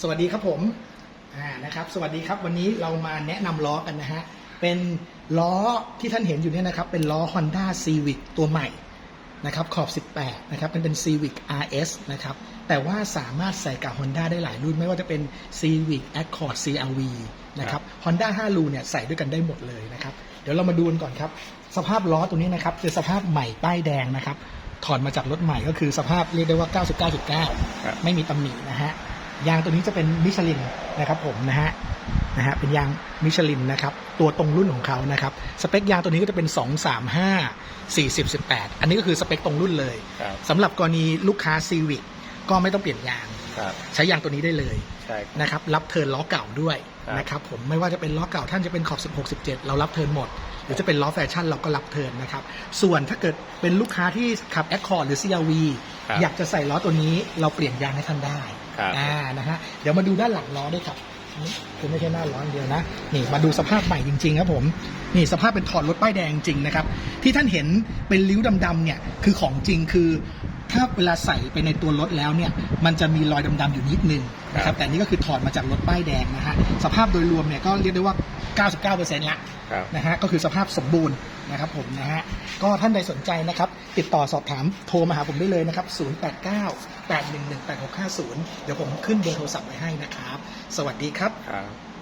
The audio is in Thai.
สวัสดีครับผมอ่านะครับ สวัสดีครับวันนี้เรามาแนะนำล้อกันนะฮะเป็นล้อที่ท่านเห็นอยู่เนี่ยนะครับ เป็นล้อ Honda Civic ตัวใหม่นะครับขอบ 18 นะครับเป็นเป็น Civic RS นะครับ แต่ว่าสามารถใส่กับ Honda ได้หลายรุ่น ไม่ว่าจะเป็น Civic Accord CRV นะครับ Honda 5รูเนี่ยใส่ด้วยกันได้หมดเลยนะครับ เดี๋ยวเรามาดูกันก่อนครับ สภาพล้อตัวนี้นะครับคือสภาพใหม่ป้ายแดงนะครับ ถอดมาจากรถใหม่ก็คือสภาพเรียกได้ว่า 99.9ครับไม่มีตำหนินะฮะ ยางตัวนี้จะเป็นมิชลินนะครับผมนะฮะนะฮะเป็นยางมิชลินนะครับตัวตรงรุ่นของเขานะครับสเปคยางตัวนี้ก็จะเป็น 2 3 5 40 18 อันนี้ก็คือสเปคตรงรุ่นเลยครับสำหรับกรณีลูกค้าซีวิกก็ไม่ต้องเปลี่ยนยาง ครับใช้ยางตัวนี้ได้เลยใช่ครับ นะครับรับเทิร์นล้อเก่าด้วยครับนะครับผมไม่ว่าจะเป็นล้อเก่าท่านจะเป็นขอบ 16 17 เรารับเทิร์นหมด หรือจะเป็นล้อแฟชั่นเราก็รับเทิร์นนะครับส่วนถ้าเกิดเป็นลูกค้าที่ขับ Accord หรือ CRV ครับ อยากจะใส่ล้อตัวนี้เราเปลี่ยนยางให้ท่านได้ ครับ อ่านะฮะเดี๋ยวมาดูด้านหลังล้อด้วยครับคือไม่ใช่หน้าล้อเดียวนะนี่มาดูสภาพใหม่จริง ๆ ครับผมนี่สภาพเป็นถอดรถป้ายแดงจริงนะครับ ที่ท่านเห็นเป็นริ้วดำๆเนี่ยคือของจริงคือถ้าเวลาใส่ไปในตัวรถแล้วเนี่ย มันจะมีรอยดำๆอยู่นิดนึงนะครับแต่นี่ก็คือถอดมาจากรถป้ายแดงนะฮะสภาพโดยรวมเนี่ยก็เรียกได้ว่า 99%ละครับนะฮะก็คือสภาพสมบูรณ์นะครับผมนะฮะก็ท่านใดสนใจนะครับ ติดต่อสอบถามโทรมาหาผมได้เลยนะครับ 089 811 8650 เดี๋ยวผมขึ้นเบอร์โทรศัพท์ไว้ให้นะครับ สวัสดีครับ ครับ